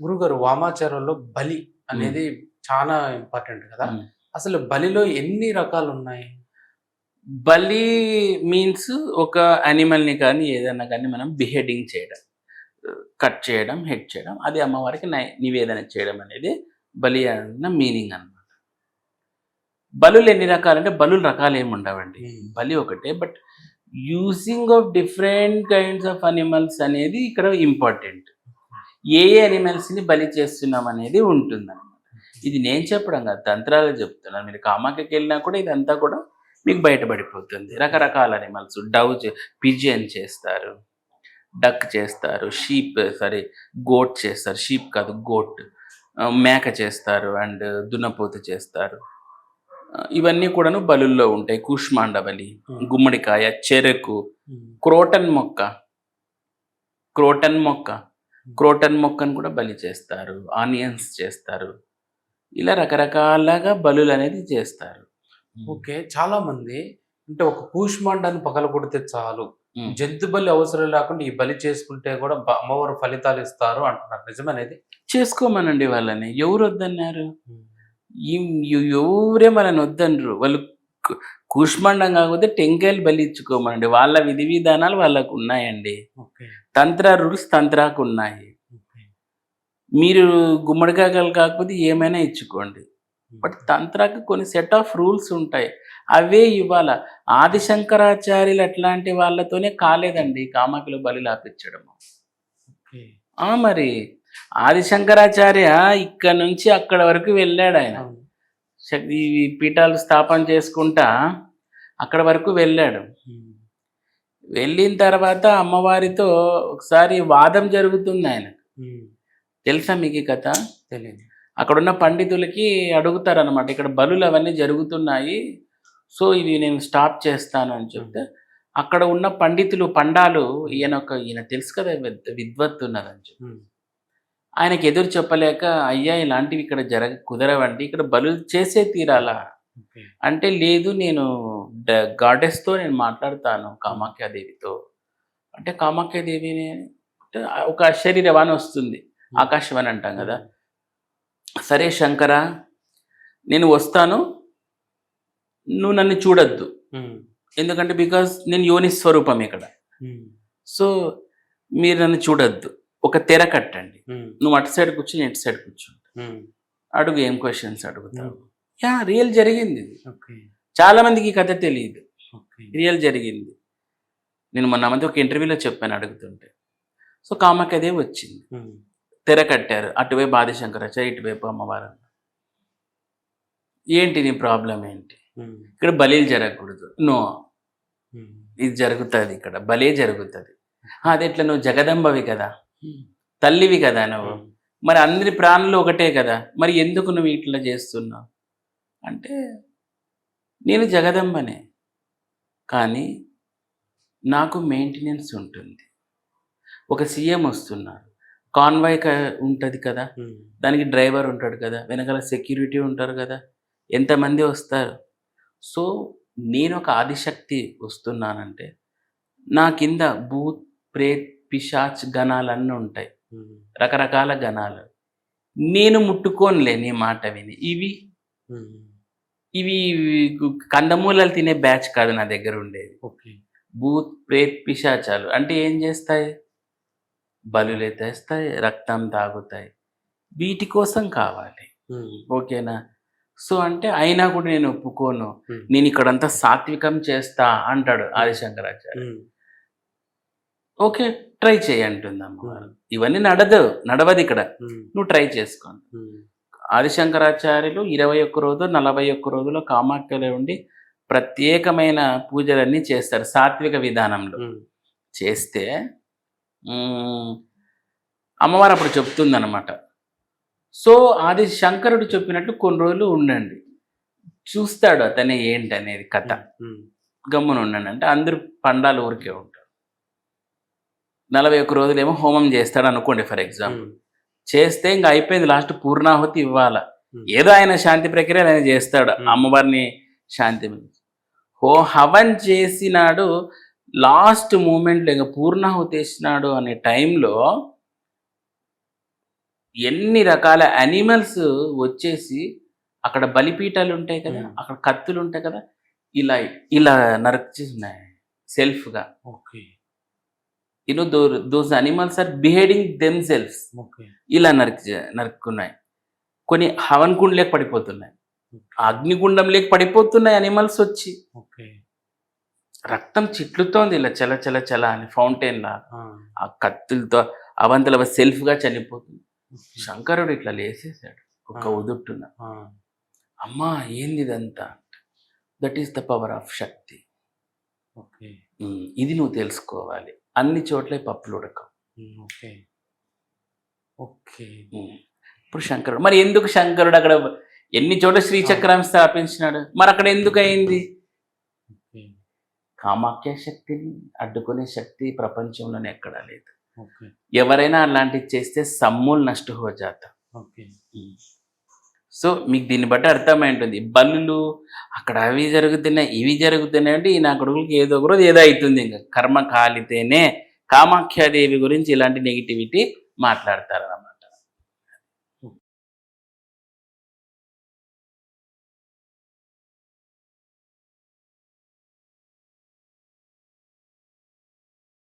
గురుగారు వామాచారంలో బలి అనేది చాలా ఇంపార్టెంట్ కదా. అసలు బలిలో ఎన్ని రకాలు ఉన్నాయి? బలి మీన్స్ ఒక యానిమల్ని కానీ ఏదైనా కానీ మనం బిహెడింగ్ చేయడం కట్ చేయడం హెడ్ చేయడం అది అమ్మవారికి నివేదన చేయడం అనేది బలి అన్న మీనింగ్ అన్నమాట. బలులు ఎన్ని రకాలంటే బలులు రకాలు ఏమి ఉండవండి. బలి ఒకటే but using of different kinds of animals అనేది ఇక్కడ ఇంపార్టెంట్ ఏ ఏ అనిమల్స్ని బలి చేస్తున్నాం అనేది ఉంటుంది ఇది నేను చెప్పడం కాదు తంత్రాలు చెప్తున్నాను మీరు కామాకి వెళ్ళినా కూడా ఇదంతా కూడా మీకు బయటపడిపోతుంది. రకరకాల అనిమల్స్ డవ్ పిజియన్ చేస్తారు డక్ చేస్తారు షీప్ సారీ గోట్ చేస్తారు. షీప్ కాదు గోట్ మేక చేస్తారు అండ్ దున్నపోతు చేస్తారు. ఇవన్నీ కూడాను బలుల్లో ఉంటాయి. కూష్మాండ బలి గుమ్మడికాయ చెరకు క్రోటన్ మొక్క క్రోటన్ మొక్క క్రోటన్ మొక్కను కూడా బలి చేస్తారు ఆనియన్స్ చేస్తారు. ఇలా రకరకాలుగా బలులు అనేది చేస్తారు. ఓకే చాలా మంది అంటే ఒక కూష్మాండాన్ని పగల కొడితే చాలు. జంతు బలి అవసరం లేకుండా ఈ బలి చేసుకుంటే కూడా అమ్మవారు ఫలితాలు ఇస్తారు అంటున్నారు. నిజమనేది? చేసుకోమనండి వాళ్ళని. ఎవరు వద్దన్నారు? ఎవరే మనని వద్దనరు. వాళ్ళు కూష్మాండం కాకపోతే టెంకాయలు బలి ఇచ్చుకోమనండి వాళ్ళ విధి విధానాలు వాళ్ళకు ఉన్నాయండి. తంత్ర రూల్స్ తంత్రాకు ఉన్నాయి. మీరు గుమ్మడికాయలు కాకపోతే ఏమైనా ఇచ్చుకోండి. బట్ తంత్రాకి కొన్ని సెట్ ఆఫ్ రూల్స్ ఉంటాయి. అవే ఇవ్వాల. ఆదిశంకరాచార్యులు అట్లాంటి వాళ్ళతోనే కాలేదండి కామాకిలో బలి లాపించడం ఓకే. ఆ మరి ఆదిశంకరాచార్య ఇక్కడ నుంచి అక్కడ వరకు వెళ్ళాడు ఆయన. ఈ పీఠాలు స్థాపన చేసుకుంటా అక్కడ వరకు వెళ్ళాడు. వెళ్ళిన తర్వాత అమ్మవారితో ఒకసారి వాదం జరుగుతుంది ఆయన. తెలుసా మీకు ఈ కథ? తెలియదు అక్కడున్న పండితులకి అడుగుతారనమాట ఇక్కడ బలులు అవన్నీ జరుగుతున్నాయి సో ఇవి నేను స్టాప్ చేస్తాను అని చెప్తే అక్కడ ఉన్న పండితులు పండాలు ఈయన ఒక ఈయన తెలుసు కదా విద్- విద్వత్తు ఉన్నదని చెప్పి. ఆయనకి ఎదురు చెప్పలేక అయ్యా ఇలాంటివి ఇక్కడ జరగ కుదరవండి ఇక్కడ బలు చేసే తీరాలా? అంటే లేదు నేను గాడెస్తో నేను మాట్లాడతాను కామాఖ్యాదేవితో. అంటే కామాఖ్యాదేవిని అంటే ఒక శరీరవాణి వస్తుంది. ఆకాశవాణి అంటాం కదా. సరే శంకర నేను వస్తాను. నువ్వు నన్ను చూడొద్దు. ఎందుకంటే బికాస్ నేను యోని స్వరూపం ఇక్కడ. సో మీరు నన్ను చూడొద్దు. ఒక తెర కట్టండి. నువ్వు అటు సైడ్ కూర్చొని ఇటు సైడ్ కూర్చుంటా. అడుగు ఏం క్వశ్చన్స్ అడుగుతావు. యా రియల్ జరిగింది ఇది. ఓకే చాలా మందికి ఈ కథ తెలియదు. రియల్ జరిగింది. నేను మొన్న మంది ఒక ఇంటర్వ్యూలో చెప్పాను అడుగుతుంటే. సో కామకదే వచ్చింది. మ్మ్. తెర కట్టారు. అటువైపు ఆదిశంకరాచార్య ఇటువైపు అమ్మవారు ఏంటి నీ ప్రాబ్లం ఏంటి. ఇక్కడ బలీలు జరగకూడదు. నో. ఇది జరుగుతుంది ఇక్కడ. బలే జరుగుతుంది. అది ఎట్లా నువ్వు జగదంబవి కదా. తల్లివి కదా నువ్వు? మరి అందరి ప్రాణులు ఒకటే కదా? మరి ఎందుకు నువ్వు ఇట్లా చేస్తున్నావు? అంటే నేను జగదంబనే. కానీ నాకు మెయింటెనెన్స్ ఉంటుంది. ఒక సీఎం వస్తున్నారు కాన్వాయ్ ఉంటుంది కదా. దానికి డ్రైవర్ ఉంటాడు కదా? వెనకాల సెక్యూరిటీ ఉంటారు కదా? ఎంతమంది వస్తారు? సో నేను ఒక ఆదిశక్తి వస్తున్నానంటే నా కింద భూత్ ప్రేత్ పిశాచ్ గణాలన్నీ ఉంటాయి. రకరకాల గణాలు. నేను ముట్టుకోనులే నీ మాట విని. ఇవి. ఇవి కందమూలాలు తినే బ్యాచ్ కాదు నా దగ్గర ఉండేది. ఓకే. భూత్ ప్రేత్ పిశాచాలు. అంటే ఏం చేస్తాయి? బలులు తెస్తాయి రక్తం తాగుతాయి. వీటి కోసం కావాలి. ఓకేనా? సో అంటే అయినా కూడా నేను ఒప్పుకోను. నేను ఇక్కడంతా సాత్వికం చేస్తా అంటాడు ఆదిశంకరాచార్య. ఓకే ట్రై చేయి అంటుంది అమ్మవారు. ఇవన్నీ నడదు నడవదు ఇక్కడ. నువ్వు ట్రై చేసుకోండి మ్మ్. ఆదిశంకరాచార్యులు ఇరవై ఒక్క రోజు నలభై ఒక్క రోజులో కామాఖ్యలో ఉండి ప్రత్యేకమైన పూజలన్నీ చేస్తారు సాత్విక విధానంలో. చేస్తే మ్మ్, అమ్మవారు అప్పుడు చెప్తుందన్నమాట. సో ఆది శంకరుడు చెప్పినట్టు కొన్ని రోజులు ఉండండి. చూస్తాడు అతనే ఏంటి అనేది కథ మ్మ్. గమ్మున ఉండండి. అంటే అందరూ పండాలు ఊరికే ఉంటారు. నలభై ఒక్క రోజులేమో హోమం చేస్తాడు అనుకోండి ఫర్ ఎగ్జాంపుల్. చేస్తే ఇంకా అయిపోయింది. లాస్ట్ పూర్ణాహుతి ఇవ్వాల. ఏదో ఆయన శాంతి ప్రక్రియ ఆయన చేస్తాడు. అమ్మవారిని శాంతి హో హవన్ చేసినాడు లాస్ట్ మూమెంట్లో ఇంకా పూర్ణాహుతి వేసినాడు అనే టైంలో ఎన్ని రకాల యానిమల్స్ వచ్చేసి అక్కడ బలిపీఠాలు ఉంటాయి కదా. అక్కడ కత్తులు ఉంటాయి కదా ఇలా ఇలా నరకుతున్నాయి సెల్ఫ్గా. Okay. You know though those animals are behaving themselves ఇలా నరికి నరుక్కున్నాయి. కొన్ని హవన్ కుండలేక పడిపోతున్నాయి. అగ్నిగుండం లేక పడిపోతున్నాయి అనిమల్స్ వచ్చి. రక్తం చిట్లుతోంది ఇలా చల చల చల అని ఫౌంటైన్ లా. ఆ, కత్తులతో అవంతల సెల్ఫ్గా చనిపోతుంది. శంకరుడు ఇట్లా లేసేసాడు ఒక. ఉదుట్టున. అమ్మా ఏంది ఇదంతా? That is the power of shakti. ఇది నువ్వు తెలుసుకోవాలి. అన్ని చోట్ల పప్పులు ఉడకం ఓకే. ఓకే. ఇప్పుడు శంకరుడు మరి ఎందుకు శంకరుడు అక్కడ ఎన్ని చోట్ల శ్రీచక్రం స్థాపించినాడు? మరి అక్కడ ఎందుకు అయింది? కామాఖ్య శక్తిని అడ్డుకునే శక్తి ప్రపంచంలోనే ఎక్కడా లేదు. ఎవరైనా అలాంటివి చేస్తే సమ్ములు నష్ట హో జాత ఓకే సో మీకు దీన్ని బట్టి అర్థమై ఉంటుంది. బల్లులు అక్కడ అవి జరుగుతున్నాయి ఇవి జరుగుతున్నాయి అంటే ఈ నా కొడుకులకి ఏదో ఒకరోజు ఏదో అవుతుంది ఇంకా. కర్మ కాలితేనే కామాఖ్యాదేవి గురించి ఇలాంటి నెగిటివిటీ మాట్లాడతారు